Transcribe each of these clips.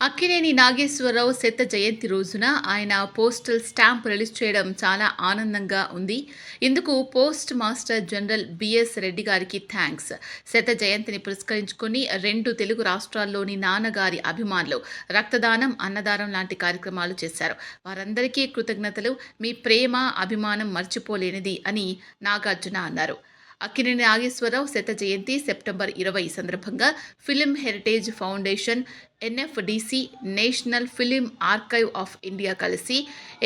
అక్కినేని నాగేశ్వరరావు శత జయంతి రోజున ఆయన పోస్టల్ స్టాంప్ రిలీజ్ చేయడం చాలా ఆనందంగా ఉంది. ఇందుకు post master general BS Reddy గారికి థ్యాంక్స్. శత జయంతిని పురస్కరించుకొని రెండు తెలుగు రాష్ట్రాల్లోని నాన్నగారి అభిమానులు రక్తదానం అన్నదానం లాంటి కార్యక్రమాలు చేశారు. వారందరికీ కృతజ్ఞతలు. మీ ప్రేమ అభిమానం మర్చిపోలేనిది అని నాగార్జున అన్నారు. అక్కినేని నాగేశ్వరరావు శత జయంతి సెప్టెంబర్ ఇరవై సందర్భంగా film heritage foundation NFDC national film archive of India కలిసి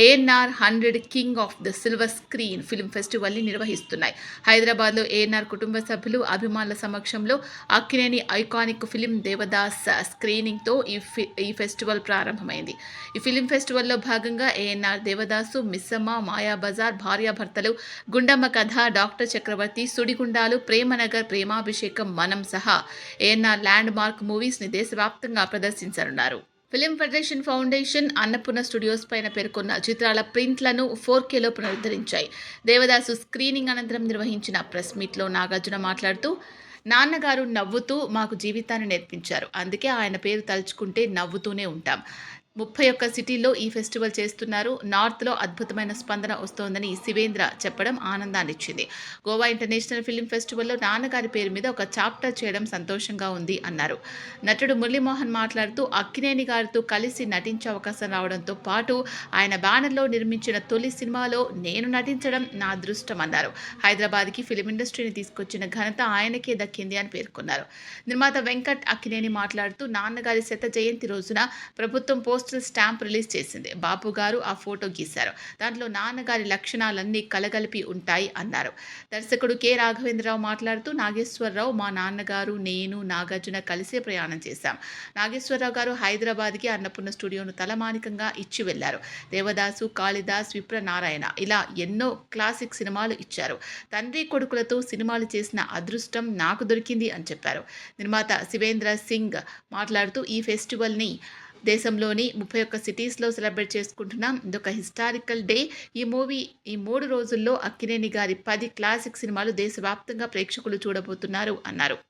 ANR hundred king of the silver screen film ఫెస్టివల్ని నిర్వహిస్తున్నాయి. హైదరాబాద్లో ఏఎన్ఆర్ కుటుంబ సభ్యులు అభిమానుల సమక్షంలో అక్కినేని ఐకానిక్ ఫిలిం దేవదాస్ స్క్రీనింగ్తో ఈ ఫి ఈ ఫెస్టివల్ ప్రారంభమైంది. ఈ ఫిలిం ఫెస్టివల్లో భాగంగా ఏఎన్ఆర్ దేవదాసు మిస్సమ్మ మాయాబజార్ భార్యాభర్తలు గుండమ్మ కథ డాక్టర్ చక్రవర్తి సుడిగుండాలు ప్రేమనగర్ ప్రేమాభిషేకం మనం సహా ఏఎన్ఆర్ ల్యాండ్ మార్క్ మూవీస్ని దేశవ్యాప్తంగా ప్రదర్శించనున్నారు. Film federation foundation Annapurna studios పైన పేర్కొన్న చిత్రాల ప్రింట్లను ఫోర్ కేలో పునరుద్ధరించాయి దేవదాసు స్క్రీనింగ్ అనంతరం నిర్వహించిన ప్రెస్ మీట్లో నాగార్జున మాట్లాడుతూ నాన్నగారు నవ్వుతూ మాకు జీవితాన్ని నేర్పించారు. అందుకే ఆయన పేరు తలుచుకుంటే నవ్వుతూనే ఉంటాం. ముప్పై ఒక్క సిటీల్లో ఈ ఫెస్టివల్ చేస్తున్నారు. నార్త్లో అద్భుతమైన స్పందన వస్తోందని శివేంద్ర చెప్పడం ఆనందాన్ని ఇచ్చింది గోవా ఇంటర్నేషనల్ ఫిలిం ఫెస్టివల్లో నాన్నగారి పేరు మీద ఒక చాప్టర్ చేయడం సంతోషంగా ఉంది అన్నారు. నటుడు మురళీమోహన్ మాట్లాడుతూ అక్కినేని గారితో కలిసి నటించే అవకాశం రావడంతో పాటు ఆయన బ్యానర్లో నిర్మించిన తొలి సినిమాలో నేను నటించడం నా అదృష్టం అన్నారు. హైదరాబాద్కి ఫిలిం ఇండస్ట్రీని తీసుకొచ్చిన ఘనత ఆయనకే దక్కింది అని పేర్కొన్నారు. నిర్మాత వెంకట్ అక్కినేని మాట్లాడుతూ నాన్నగారి శత జయంతి రోజున ప్రభుత్వం పోస్ట్ పోస్టల్ స్టాంప్ రిలీజ్ చేసింది. బాపు గారు ఆ ఫోటో గీశారు. దాంట్లో నాన్నగారి లక్షణాలన్నీ కలగలిపి ఉంటాయి అన్నారు. దర్శకుడు కె. రాఘవేంద్రరావు మాట్లాడుతూ నాగేశ్వరరావు మా నాన్నగారు నేను నాగార్జున కలిసే ప్రయాణం చేశాం. నాగేశ్వరరావు గారు హైదరాబాద్కి అన్నపూర్ణ స్టూడియోను తలమానికంగా ఇచ్చి వెళ్ళారు దేవదాసు కాళిదాస్ విప్రనారాయణ ఇలా ఎన్నో క్లాసిక్ సినిమాలు ఇచ్చారు. తండ్రి కొడుకులతో సినిమాలు చేసిన అదృష్టం నాకు దొరికింది అని చెప్పారు. నిర్మాత శివేంద్ర సింగ్ మాట్లాడుతూ ఈ ఫెస్టివల్ని దేశంలోని ముప్పై ఒక్క సిటీస్లో సెలబ్రేట్ చేసుకుంటున్నాం. ఇదొక హిస్టారికల్ డే. ఈ మూవీ ఈ మూడు రోజుల్లో అక్కినేని గారి పది క్లాసిక్ సినిమాలు దేశవ్యాప్తంగా ప్రేక్షకులు చూడబోతున్నారు అన్నారు.